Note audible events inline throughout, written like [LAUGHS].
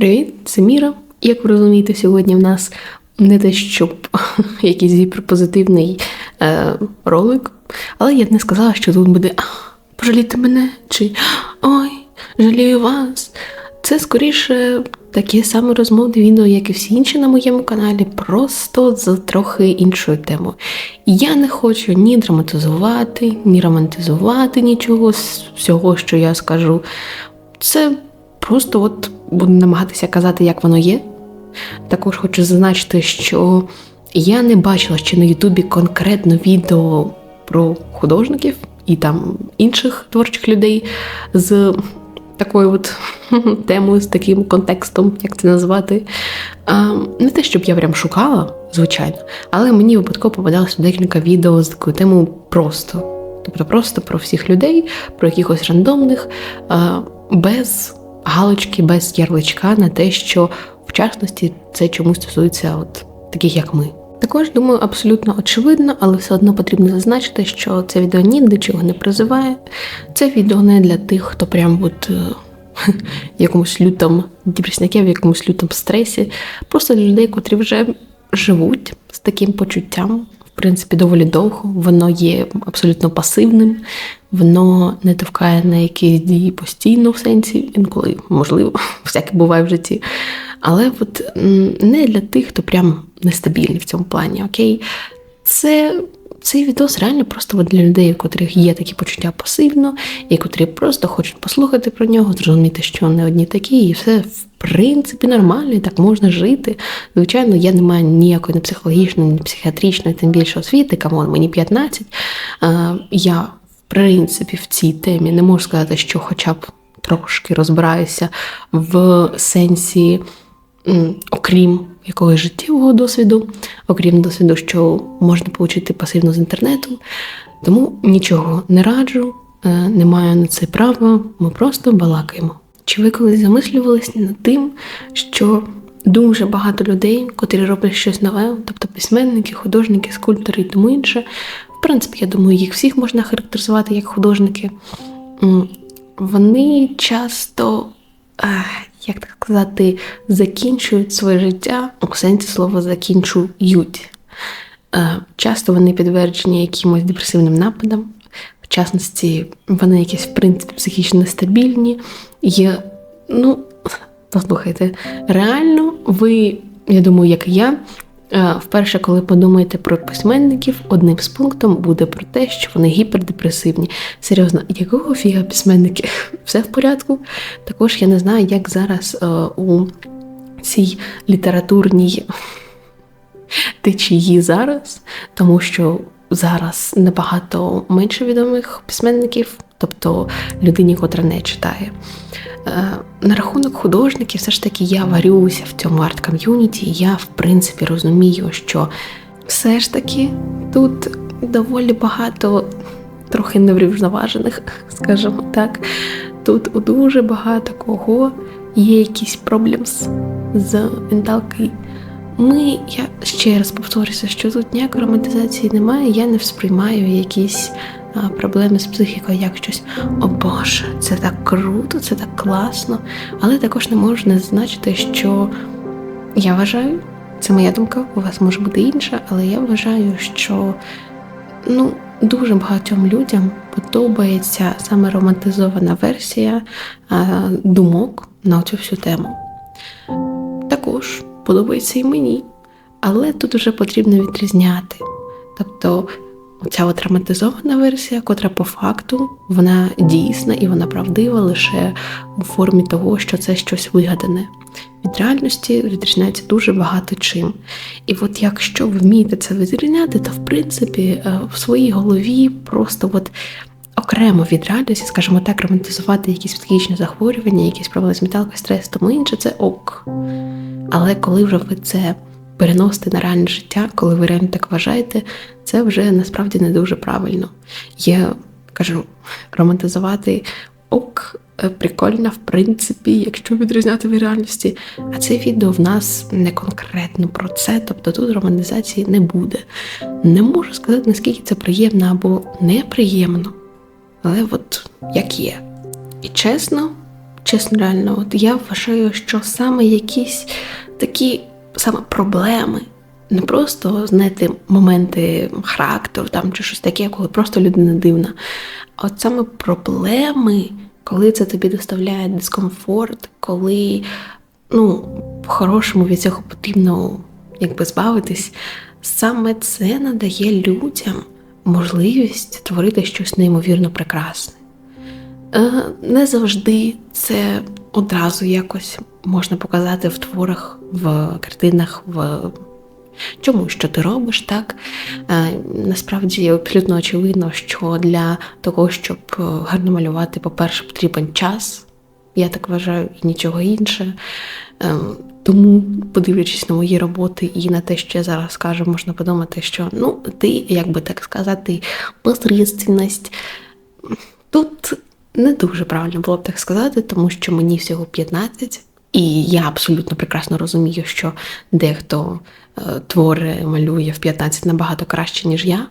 Привіт, це Міра. Як ви розумієте, сьогодні в нас не те, щоб [LAUGHS] якийсь гіперпозитивний е, ролик, але я б не сказала, що тут буде «А, [GASPS] пожалійте мене чи Ой, жалію вас. Це скоріше таке саме розмовне відео, як і всі інші на моєму каналі, просто з трохи іншою темою. Я не хочу ні драматизувати, ні романтизувати нічого з всього, що я скажу. Це просто от буду намагатися казати, як воно є. Також хочу зазначити, що я не бачила ще на Ютубі конкретно відео про художників і там інших творчих людей з такою от [LAUGHS] темою, з таким контекстом, як це назвати. А, Не те, щоб я прям шукала, звичайно, але мені випадково попадалося декілька відео з такою темою просто. Тобто просто про всіх людей, про якихось рандомних, без галочки, без ярличка на те, що в частності це чомусь стосується от таких, як ми. Також думаю, абсолютно очевидно, але все одно потрібно зазначити, що це відео ні до чого не призиває. Це відео не для тих, хто прям от е, в [LAUGHS] якомусь лютому депресняке, в якомусь лютому стресі. Просто для людей, котрі вже живуть з таким почуттям, принципі, доволі довго. Воно є абсолютно пасивним, воно не товкає на якісь дії постійно в сенсі, інколи можливо, [LAUGHS] всяке буває в житті. Але от не для тих, хто прям нестабільний в цьому плані, окей? Це цей відос реально просто для людей, у котрих є такі почуття пасивно, і котрі просто хочуть послухати про нього, зрозуміти, що не одні такі, і все в принципі нормально, і так можна жити. Звичайно, я не маю ніякої не психологічної, ні психіатричної, тим більше освіти, камон, мені 15. Я, в принципі, в цій темі не можу сказати, що хоча б трошки розбираюся в сенсі. Окрім якогось життєвого досвіду, окрім досвіду, що можна отримати пасивно з інтернету. Тому нічого не раджу, е, не маю на це права, ми просто балакаємо. Чи ви колись замислювалися над тим, що дуже багато людей, котрі роблять щось нове, тобто письменники, художники, скульптори і тому інше, в принципі, я думаю, їх всіх можна характеризувати як художники. Вони часто як так сказати, закінчують своє життя у сенсі слова закінчують. Е, Часто вони підтверджені якимось депресивним нападом, в частності, вони якісь, в принципі, психічно нестабільні. Є, ну, послухайте, реально, ви, я думаю, як і я, е, вперше, коли подумаєте про письменників, одним з пунктом буде про те, що вони гіпердепресивні. Серйозно, якого фіга письменники? [LAUGHS] Все в порядку? Також я не знаю, як зараз е, у цій літературній [LAUGHS] течії зараз, тому що зараз набагато менше відомих письменників, тобто людині, котра не читає. Е, На рахунок художників, все ж таки я варюся в цьому арт-ком'юніті, і я, в принципі, розумію, що все ж таки тут доволі багато трохи неврівноважених, [LAUGHS] скажімо так. Тут у дуже багато кого є якісь проблеми з менталкою. Ми, я ще раз повторюся, що тут ніякої романтизації немає, я не сприймаю якісь а, проблеми з психікою як щось, о Боже, це так круто, це так класно. Але також не можу не зазначити, що я вважаю, це моя думка, у вас може бути інша, але я вважаю, що ну, дуже багатьом людям подобається саме романтизована версія а, думок на цю всю тему. Також подобається і мені, але тут вже потрібно відрізняти. Тобто ця от романтизована версія, котра по факту вона дійсна і вона правдива лише у формі того, що це щось вигадане. Від реальності відрізняється дуже багато чим. І от якщо ви вмієте це відрізняти, то в принципі е, в своїй голові просто от окремо від реальності, скажімо так, романтизувати якісь психічні захворювання, якісь проблеми з металкою, стрес, тому інше це ок. Але коли вже ви це переносите на реальне життя, коли ви реально так вважаєте, це вже насправді не дуже правильно. Я кажу, романтизувати ок, е, прикольно, в принципі, якщо відрізняти від реальності. А це відео в нас не конкретно про це, тобто тут романтизації не буде. Не можу сказати, наскільки це приємно або неприємно, але от як є. І чесно, чесно, реально, от я вважаю, що саме якісь такі саме проблеми, не просто, знаєте, моменти характеру там чи щось таке, коли просто людина дивна. А от саме проблеми, коли це тобі доставляє дискомфорт, коли ну, по-хорошому від цього потрібно якби збавитись, саме це надає людям можливість творити щось неймовірно прекрасне. Е, Не завжди це одразу якось можна показати в творах, в картинах, в чому що ти робиш, так? Е, Насправді абсолютно очевидно, що для того, щоб е, гарно малювати, по-перше, потрібен час. Я так вважаю, і нічого інше. Ем, Тому, подивлячись на мої роботи і на те, що я зараз скажу, можна подумати, що ну, ти, як би так сказати, посередственність. Тут не дуже правильно було б так сказати, тому що мені всього 15, і я абсолютно прекрасно розумію, що дехто е, твори малює в 15 набагато краще, ніж я.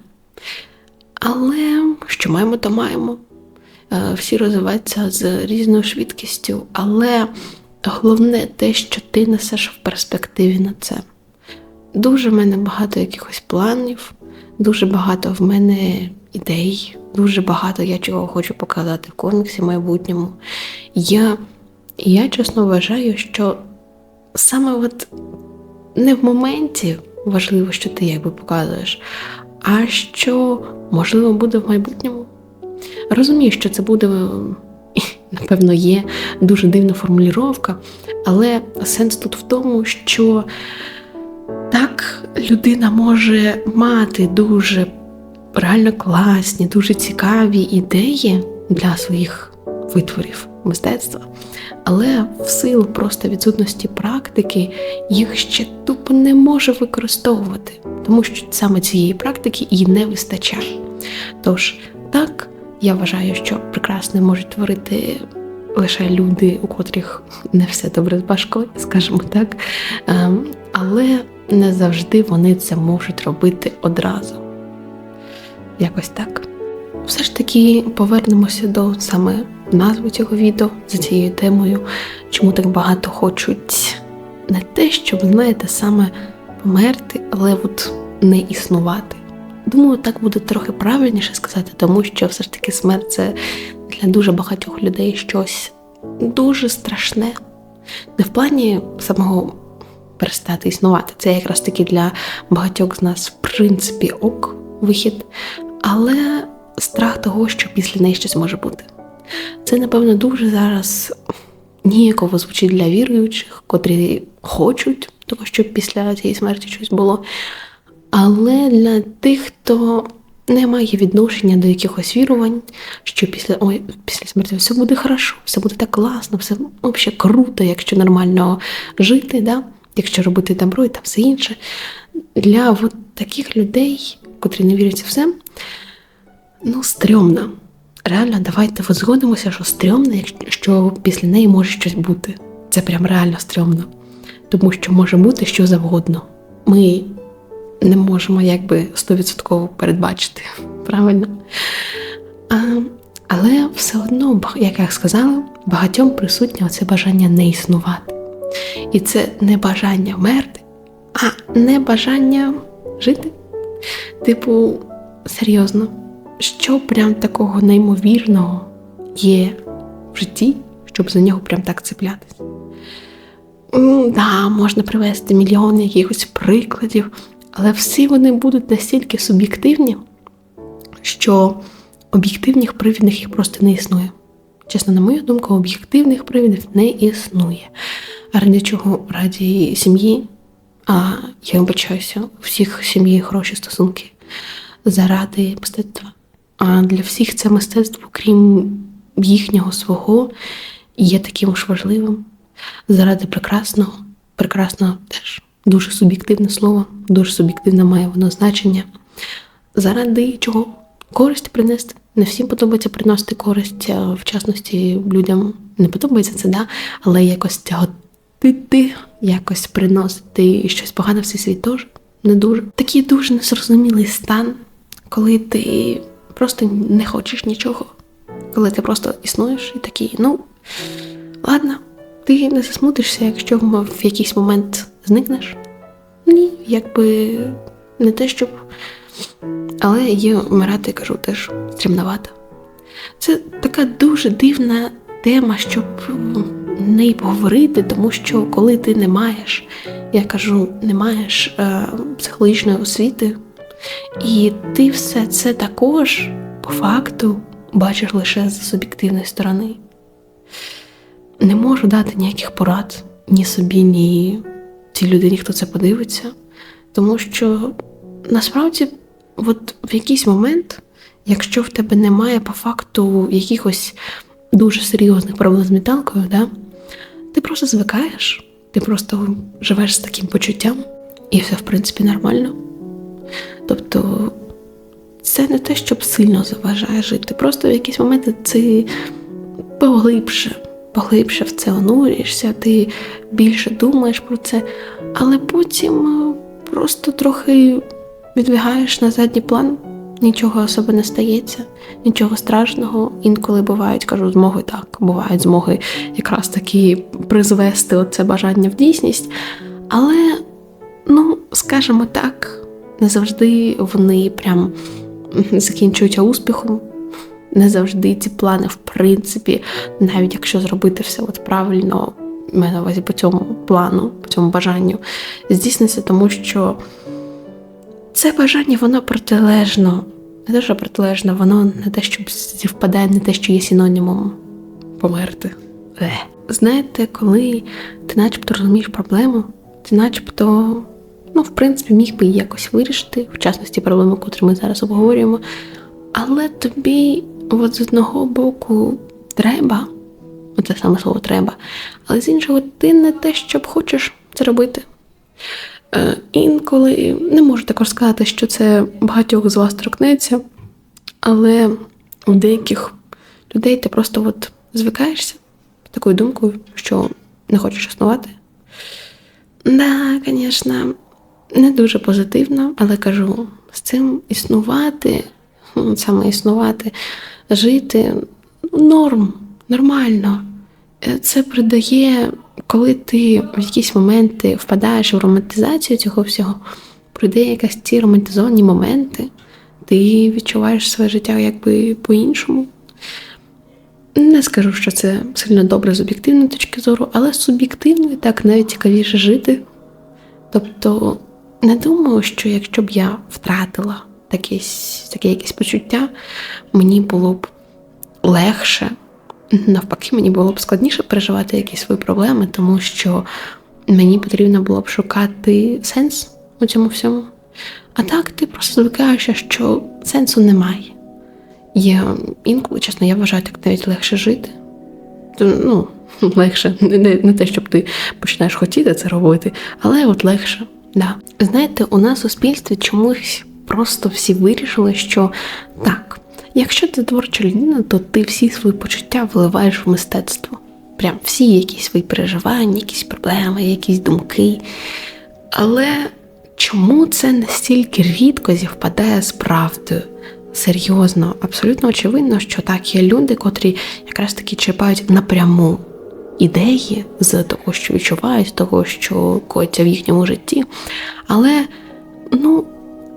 Але що маємо, то маємо. Е, всі розвиваються з різною швидкістю, але головне те, що ти несеш в перспективі на це. Дуже в мене багато якихось планів, дуже багато в мене ідей, дуже багато я чого хочу показати в коміксі в майбутньому. Я, я чесно вважаю, що саме от не в моменті важливо, що ти якби показуєш, а що можливо буде в майбутньому. Розумію, що це буде, [LAUGHS] напевно, є дуже дивна формулювання, але сенс тут в тому, що так людина може мати дуже реально класні, дуже цікаві ідеї для своїх витворів мистецтва, але в силу просто відсутності практики їх ще тупо не може використовувати, тому що саме цієї практики їй не вистачає. Тож, так, я вважаю, що прекрасне можуть творити. Лише люди, у котрих не все добре з башкою, скажімо так, ем, але не завжди вони це можуть робити одразу. Якось так. Все ж таки повернемося до саме назви цього відео за цією темою, чому так багато хочуть не те, щоб, знаєте, саме померти, але от не існувати. Думаю, так буде трохи правильніше сказати, тому що все ж таки смерть це для дуже багатьох людей щось дуже страшне. Не в плані самого перестати існувати. Це якраз таки для багатьох з нас, в принципі, ок вихід, але страх того, що після неї щось може бути. Це, напевно, дуже зараз ніяково звучить для віруючих, котрі хочуть того, щоб після цієї смерті щось було. Але для тих, хто не має відношення до якихось вірувань, що після ой, після смерті все буде хорошо, все буде так класно, все взагалі круто, якщо нормально жити, да? якщо робити добро і та все інше. Для от таких людей, котрі не вірять в все, ну, стрьомно. Реально, давайте от згодимося, що стрьомно, якщо після неї може щось бути. Це прям реально стрьомно. Тому що може бути що завгодно. Ми не можемо якби стовідсотково передбачити. Правильно? А, Але все одно, як я сказала, багатьом присутнє оце бажання не існувати. І це не бажання вмерти, а не бажання жити. Типу, серйозно, що прям такого неймовірного є в житті, щоб за нього прям так цеплятись? Да, можна привести мільйон якихось прикладів, але всі вони будуть настільки суб'єктивні, що об'єктивних привідних їх просто не існує. Чесно, на мою думку, об'єктивних привідів не існує. Ради чого раді сім'ї, а я вибачаюся, у всіх сім'ї хороші стосунки заради мистецтва. А для всіх це мистецтво, крім їхнього свого, є таким ж важливим. Заради прекрасного, прекрасного теж дуже суб'єктивне слово, дуже суб'єктивне має воно значення. Заради чого? Користь принести. Не всім подобається приносити користь, в частності людям не подобається це, да? але якось тяготити, якось приносити щось погане в цей світ теж не дуже. Такий дуже незрозумілий стан, коли ти просто не хочеш нічого, коли ти просто існуєш і такий, ну, Ладно, ти не засмутишся, якщо в якийсь момент зникнеш. Ні, якби не те, щоб. Але є вмирати, кажу, теж стрімновато. Це така дуже дивна тема, щоб неї поговорити, тому що коли ти не маєш, я кажу, не маєш е, психологічної освіти, і ти все це також по факту бачиш лише з суб'єктивної сторони. Не можу дати ніяких порад ні собі, ні тій людині, хто це подивиться, тому що насправді, от в якийсь момент, якщо в тебе немає по факту якихось дуже серйозних проблем з менталкою, да, ти просто звикаєш, ти просто живеш з таким почуттям, і все, в принципі, нормально. Тобто, це не те, щоб сильно заважає жити. Просто в якісь моменти ти поглибше, поглибше в це онурюєшся, ти більше думаєш про це, але потім е, просто трохи відбігаєш на задній план, нічого особи не стається, нічого страшного. Інколи бувають, кажу, змоги так, бувають змоги якраз таки призвести оце бажання в дійсність. Але, ну, скажімо так, не завжди вони прям закінчуються успіхом. Не завжди ці плани, в принципі, навіть якщо зробити все от правильно, маю на увазі по цьому плану, по цьому бажанню, здійсниться, тому що це бажання, воно протилежно, не те, що протилежно, воно не те, що співпадає, не те, що є синонімом померти. Е. Знаєте, коли ти начебто розумієш проблему, ти начебто, ну, в принципі, міг би її якось вирішити, в частності проблеми, котрі ми зараз обговорюємо. Але тобі от з одного боку треба, це саме слово треба, але з іншого ти не те, щоб хочеш це робити. Е, інколи не можу також сказати, що це багатьох з вас торкнеться, але у деяких людей ти просто от звикаєшся з такою думкою, що не хочеш існувати. Да, звісно, не дуже позитивно, але кажу, з цим існувати, ну, саме існувати, жити ну, норм, нормально. Е, Це придає, коли ти в якісь моменти впадаєш в романтизацію цього всього, придає якась ці романтизовані моменти, ти відчуваєш своє життя якби по-іншому. Не скажу, що це сильно добре з об'єктивної точки зору, але з суб'єктивної так навіть цікавіше жити. Тобто, не думаю, що якщо б я втратила таке, таке якесь почуття, мені було б легше. Навпаки, мені було б складніше переживати якісь свої проблеми, тому що мені потрібно було б шукати сенс у цьому всьому. А так ти просто звикаєшся, що сенсу немає. Є інколи, чесно, я вважаю, так навіть легше жити. Ну, [LAUGHS] легше, не, не, не те, щоб ти починаєш хотіти це робити, але от легше. Да. Знаєте, у нас у суспільстві чомусь просто всі вирішили, що так, якщо ти творча людина, то ти всі свої почуття вливаєш в мистецтво. Прям всі якісь свої переживання, якісь проблеми, якісь думки. Але чому це настільки рідко зівпадає з правдою? Серйозно, абсолютно очевидно, що так є люди, котрі якраз таки черпають напряму ідеї з того, що відчувають, з того, що коїться в їхньому житті. Але, ну,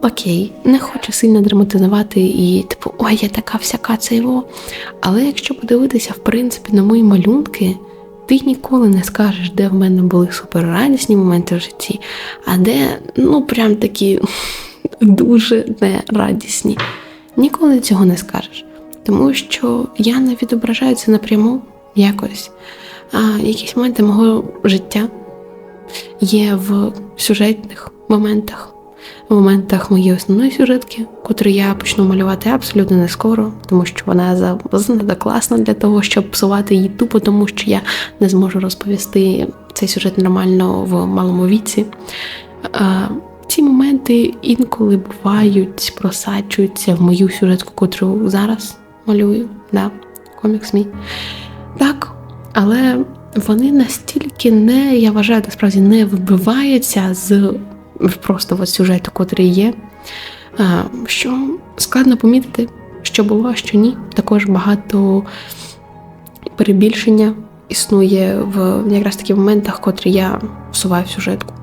окей, не хочу сильно драматизувати і, типу, ой, я така всяка це його. Але якщо подивитися, в принципі, на мої малюнки, ти ніколи не скажеш, де в мене були суперрадісні моменти в житті, а де, ну, прям такі [LAUGHS] дуже нерадісні. Ніколи цього не скажеш, тому що я не відображаю це напряму якось. А якісь моменти мого життя є в сюжетних моментах, в моментах моєї основної сюжетки, котру я почну малювати абсолютно не скоро, тому що вона занадто класна для того, щоб псувати її тупо, тому що я не зможу розповісти цей сюжет нормально в малому віці. Ці моменти інколи бувають, просачуються в мою сюжетку, котру зараз малюю, да, комікс мій. Так, але вони настільки не, я вважаю, насправді не вибиваються з просто от сюжету, котрий є, що складно помітити, що було, а що ні. Також багато перебільшення існує в якраз таких моментах, котрі я всуваю в сюжетку.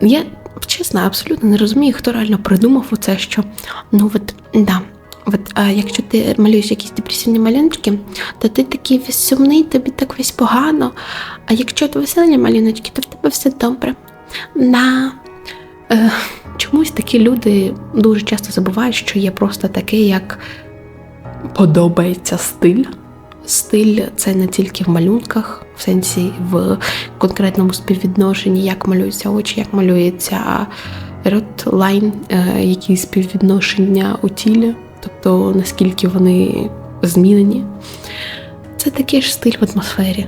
Я чесно, абсолютно не розумію, хто реально придумав оце, що ну от да. От, а якщо ти малюєш якісь депресивні малюночки, то ти такий весь сумний, тобі так весь погано. А якщо ти веселі малюночки, то в тебе все добре. На е, чомусь такі люди дуже часто забувають, що є просто таке, як подобається стиль. Стиль це не тільки в малюнках, в сенсі в конкретному співвідношенні, як малюються очі, як малюється рот лайн, е, які співвідношення у тілі, тобто наскільки вони змінені. Це такий ж стиль в атмосфері.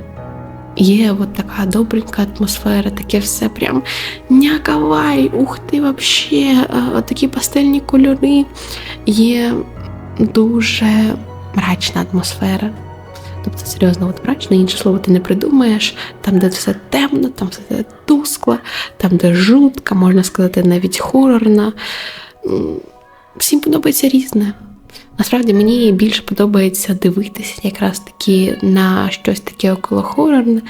Є от така добренька атмосфера, таке все прям някавай, ух ти, вообще, е, такі пастельні кольори. Є дуже мрачна атмосфера. Тобто, серйозно, от мрачне, інше слово ти не придумаєш, там, де все темно, там все тускло, там, де жутка, можна сказати, навіть хорорна. Всім подобається різне. Насправді мені більше подобається дивитися якраз таки на щось таке около хорорне.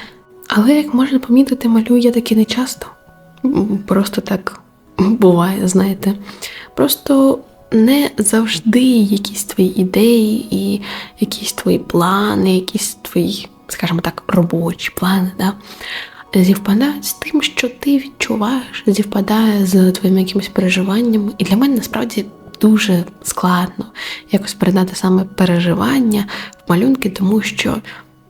Але, як можна помітити, малюю я таки не часто. Просто так буває, знаєте. Просто не завжди якісь твої ідеї і якісь твої плани, якісь твої, скажімо так, робочі плани, да, зівпадають з тим, що ти відчуваєш, зівпадає з твоїми якимись переживаннями. І для мене насправді дуже складно якось передати саме переживання в малюнки, тому що,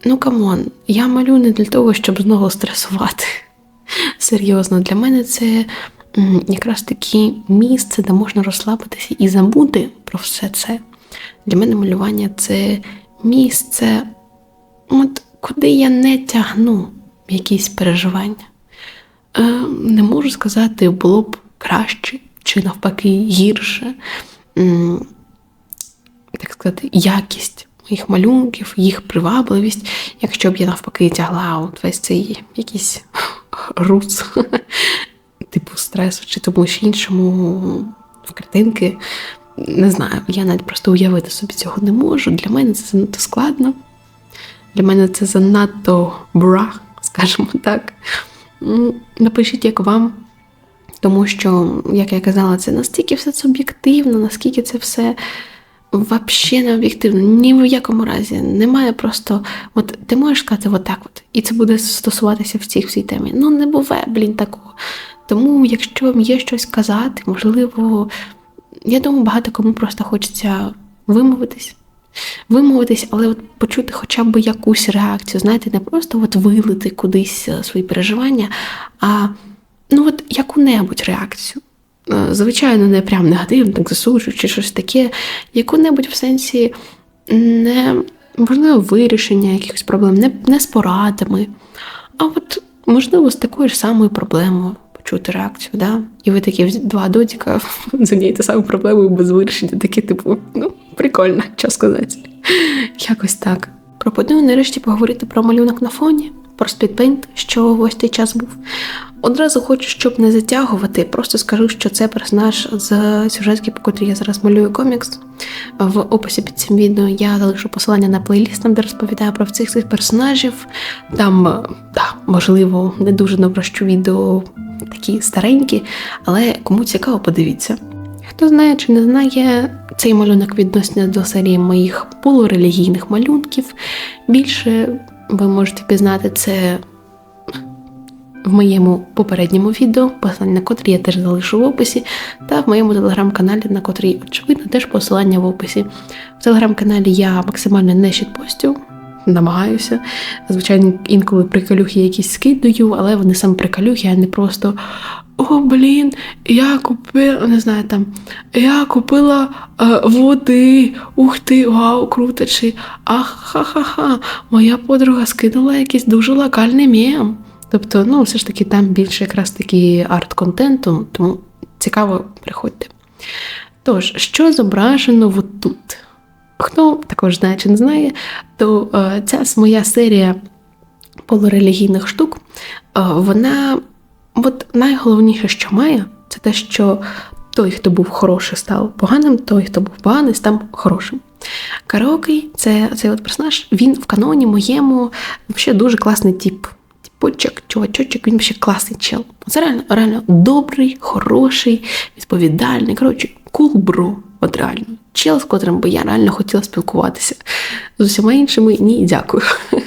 ну камон, я малюю не для того, щоб знову стресувати. [LAUGHS] Серйозно, для мене це якраз таке місце, де можна розслабитися і забути про все це. Для мене малювання це місце, от, куди я не тягну якісь переживання. Е, Не можу сказати, було б краще чи навпаки гірше. Так сказати, якість моїх малюнків, їх привабливість, якщо б я навпаки тягла от весь цей якийсь рус [LAUGHS] типу стресу чи тому іншому в картинки. Не знаю, я навіть просто уявити собі цього не можу. Для мене це занадто складно. Для мене це занадто бра, скажімо так. Напишіть, як вам, тому що, як я казала, це настільки все суб'єктивно, наскільки це все взагалі не об'єктивно. Ні в якому разі. Немає просто, от ти можеш сказати отак от, і це буде стосуватися в цій темі. Ну, не буває, блін, такого. Тому, якщо вам є щось казати, можливо, я думаю, багато кому просто хочеться вимовитись. Вимовитись, але от почути хоча б якусь реакцію, знаєте, не просто от вилити кудись е, свої переживання, а ну от яку-небудь реакцію. Е, звичайно, не прям негативно, так засуджуючи щось таке, яку-небудь в сенсі не можливо вирішення якихось проблем, не, не з порадами, а от, можливо, з такою ж самою проблемою чути реакцію, да? І ви такі два додіка [LAUGHS] з однією та самою проблемою без вирішення, такі, типу, ну, прикольно, що сказати. Якось так. Пропоную нарешті поговорити про малюнок на фоні, про спідпейнт, що ось той час був. Одразу хочу, щоб не затягувати, просто скажу, що це персонаж з сюжетки, по котрій я зараз малюю комікс. В описі під цим відео я залишу посилання на плейліст, там де розповідаю про всіх цих персонажів. Там, да, можливо, не дуже добре, що відео такі старенькі, але кому цікаво, подивіться. Хто знає чи не знає, цей малюнок відноситься до серії моїх полурелігійних малюнків. Більше ви можете пізнати це в моєму попередньому відео, посилання на котрі я теж залишу в описі, та в моєму телеграм-каналі, на котрий, очевидно, теж посилання в описі. В телеграм-каналі я максимально не щитпостю, намагаюся. Звичайно, інколи приколюхи якісь скидаю, але вони саме приколюхи, а не просто. О, блін, я купила, не знаю там, я купила е, води, ух ти, вау, круто, чи моя подруга скинула якийсь дуже локальний мем. Тобто, ну, все ж таки, там більше якраз таки арт-контенту, тому цікаво, приходьте. Тож, що зображено от тут? Хто також знає чи не знає, то е, ця моя серія полурелігійних штук, е, вона от найголовніше, що має, це те, що той, хто був хороший, став поганим, той, хто був поганий, став хорошим. Караоке це цей от персонаж, він в каноні моєму ще дуже класний тип. Типочок, чувачочок, він ще класний чел. Це реально, реально добрий, хороший, відповідальний. Коротше, кул бро. От реально. Чел, з котрим би я реально хотіла спілкуватися. З усіма іншими ні, дякую. [LAUGHS]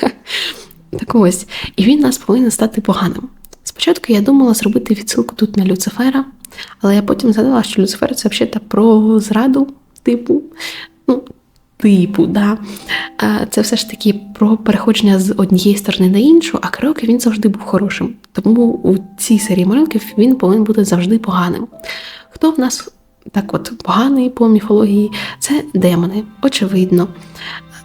Так ось. І він нас повинен стати поганим. Спочатку я думала зробити відсилку тут на Люцифера, але я потім згадала, що Люцифер це взагалі про зраду, типу, ну, типу, да. Це все ж таки про переходження з однієї сторони на іншу, а Караоке він завжди був хорошим. Тому у цій серії малюнків він повинен бути завжди поганим. Хто в нас так от поганий по міфології? Це демони, очевидно.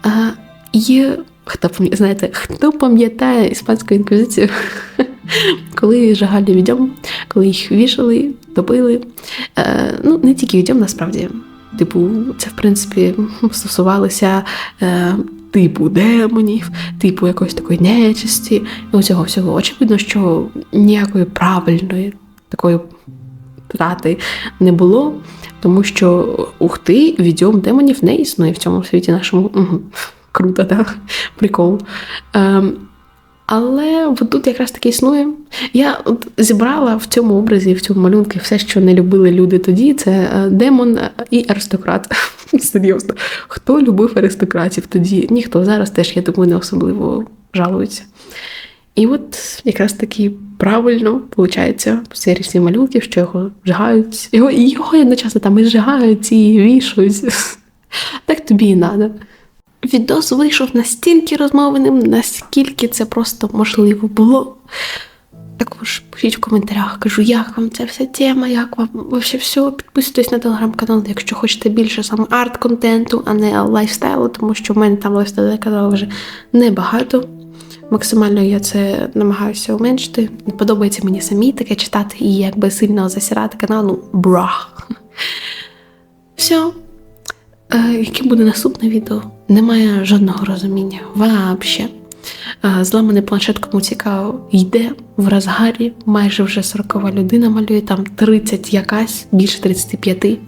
А, Є хто знаєте, хто пам'ятає іспанську інквізицію, [LAUGHS] коли жагалі відьом, коли їх вішали, добили. Ну, не тільки відьом, насправді. Типу, це в принципі стосувалося е, типу демонів, типу якоїсь такої нечисті, і цього всього. Очевидно, що ніякої правильної такої трати не було, тому що ухти відьом демонів не існує в цьому світі нашому. Круто, так? Прикол. Ем, але от тут якраз таки існує. Я от зібрала в цьому образі, в цьому малюнку все, що не любили люди тоді, це е, демон і аристократ. [LAUGHS] Серйозно. Хто любив аристократів тоді? Ніхто зараз теж, я думаю, не особливо жалується. І от якраз таки правильно виходить серії всі малюнків, що його вжигають, його його одночасно там і зжигають, і вішають. [LAUGHS] Так тобі і треба. Відос вийшов настільки розмовленим, наскільки це просто можливо було. Також пишіть в коментарях, кажу, як вам ця вся тема, як вам вообще все. Підписуйтесь на телеграм-канал, якщо хочете більше саме арт-контенту, а не лайфстайлу, тому що в мене там лайфстайлу каналу вже небагато. Максимально я це намагаюся уменшити. Не подобається мені самі таке читати і якби сильно засирати канал, ну брах. Все. Е, яке буде наступне відео? Немає жодного розуміння. Вообще. Е, Зламаний планшет, кому цікаво, йде в розгарі. Майже вже 40 людина малює, там 30 якась, більше 35.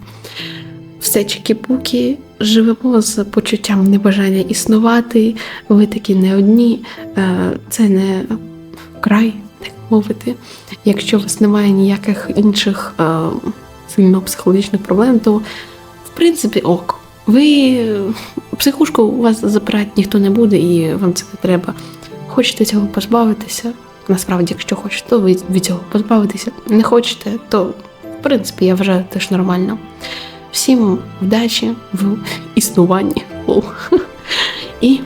Все чекі-пуки, живемо з почуттям небажання існувати. Ви такі не одні. Е, Це не край, так мовити. Якщо у вас немає ніяких інших е, сильно психологічних проблем, то в принципі ок. Ви психушку у вас запирати ніхто не буде, і вам це не треба. Хочете цього позбавитися. Насправді, якщо хочете, то ви від цього позбавитеся. Не хочете, то в принципі я вважаю теж нормально. Всім вдачі в існуванні. [LAUGHS] І